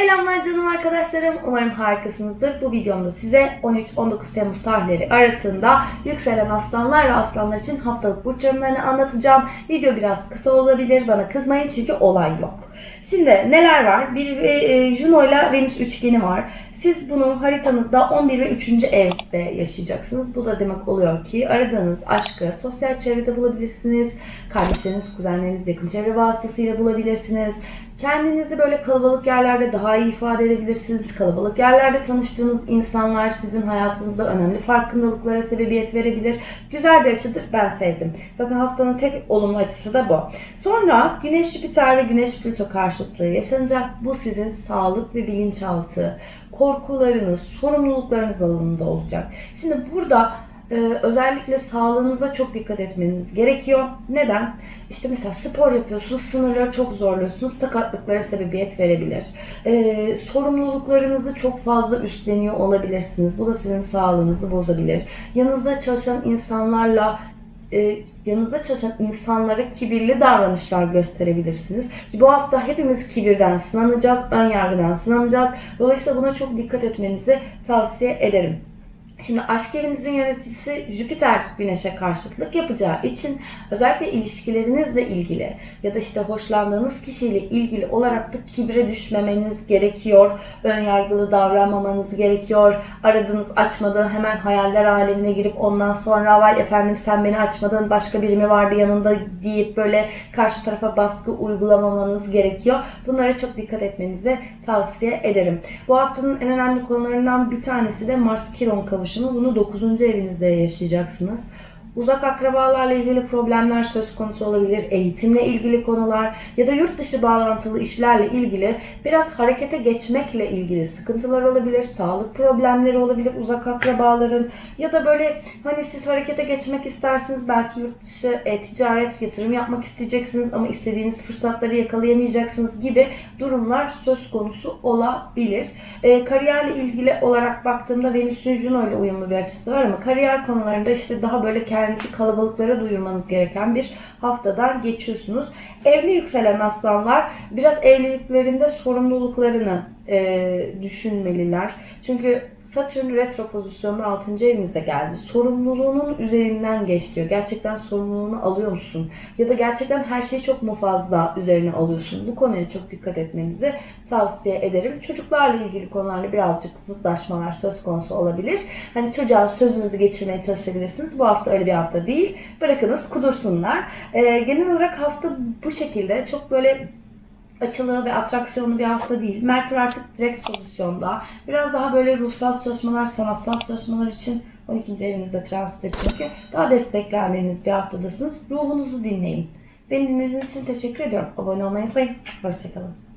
Selamlar canım arkadaşlarım. Umarım harikasınızdır. Bu videomda size 13-19 Temmuz tarihleri arasında yükselen aslanlar ve aslanlar için haftalık burç yorumlarını anlatacağım. Video biraz kısa olabilir. Bana kızmayın çünkü olay yok. Şimdi neler var? Bir e, Juno ile Venüs üçgeni var. Siz bunu haritanızda 11 ve 3. evde yaşayacaksınız. Bu da demek oluyor ki aradığınız aşkı sosyal çevrede bulabilirsiniz. Kardeşleriniz, kuzenleriniz, yakın çevre vasıtasıyla bulabilirsiniz. Kendinizi böyle kalabalık yerlerde daha iyi ifade edebilirsiniz. Kalabalık yerlerde tanıştığınız insanlar sizin hayatınızda önemli farkındalıklara sebebiyet verebilir. Güzel bir açıdır. Ben sevdim. Zaten haftanın tek olumlu açısı da bu. Sonra Güneş Jüpiter ve Güneş Plüto karşıtlığı yaşanacak. Bu sizin sağlık ve bilinçaltı, korkularınız, sorumluluklarınız alanında olacak. Şimdi burada ee, özellikle sağlığınıza çok dikkat etmeniz gerekiyor. Neden? İşte mesela spor yapıyorsunuz, sınırları çok zorluyorsunuz, sakatlıklara sebebiyet verebilir. Ee, sorumluluklarınızı çok fazla üstleniyor olabilirsiniz. Bu da sizin sağlığınızı bozabilir. Yanınızda çalışan insanlarla e, yanınızda çalışan insanlara kibirli davranışlar gösterebilirsiniz. Ki bu hafta hepimiz kibirden sınanacağız, ön yargıdan sınanacağız. Dolayısıyla buna çok dikkat etmenizi tavsiye ederim. Şimdi aşk evinizin yöneticisi Jüpiter Güneş'e karşıtlık yapacağı için özellikle ilişkilerinizle ilgili ya da işte hoşlandığınız kişiyle ilgili olarak da kibre düşmemeniz gerekiyor. Ön yargılı davranmamanız gerekiyor. Aradığınız açmadığı hemen hayaller alemine girip ondan sonra vay efendim sen beni açmadın başka biri mi vardı yanında deyip böyle karşı tarafa baskı uygulamamanız gerekiyor. Bunlara çok dikkat etmenizi tavsiye ederim. Bu haftanın en önemli konularından bir tanesi de Mars-Kiron kavuşumu kavuşumu. Bunu 9. evinizde yaşayacaksınız. Uzak akrabalarla ilgili problemler söz konusu olabilir, eğitimle ilgili konular ya da yurt dışı bağlantılı işlerle ilgili biraz harekete geçmekle ilgili sıkıntılar olabilir, sağlık problemleri olabilir uzak akrabaların ya da böyle hani siz harekete geçmek istersiniz belki yurt dışı e, ticaret, yatırım yapmak isteyeceksiniz ama istediğiniz fırsatları yakalayamayacaksınız gibi durumlar söz konusu olabilir. E, kariyerle ilgili olarak baktığımda Venüs'ün Juno ile uyumlu bir açısı var ama kariyer konularında işte daha böyle kendi kendinizi kalabalıklara duyurmanız gereken bir haftadan geçiyorsunuz. Evli yükselen aslanlar biraz evliliklerinde sorumluluklarını e, düşünmeliler. Çünkü Satürn retro pozisyonu 6. evinize geldi. Sorumluluğunun üzerinden geç diyor. Gerçekten sorumluluğunu alıyor musun? Ya da gerçekten her şeyi çok mu fazla üzerine alıyorsun? Bu konuya çok dikkat etmenizi tavsiye ederim. Çocuklarla ilgili konularla birazcık zıtlaşmalar söz konusu olabilir. Hani çocuğa sözünüzü geçirmeye çalışabilirsiniz. Bu hafta öyle bir hafta değil. Bırakınız kudursunlar. Ee, genel olarak hafta bu şekilde çok böyle açılı ve atraksiyonlu bir hafta değil. Merkür artık direkt pozisyonda. Biraz daha böyle ruhsal çalışmalar, sanatsal çalışmalar için 12. evinizde transit çünkü daha desteklendiğiniz bir haftadasınız. Ruhunuzu dinleyin. Beni dinlediğiniz için teşekkür ediyorum. Abone olmayı unutmayın. Hoşçakalın.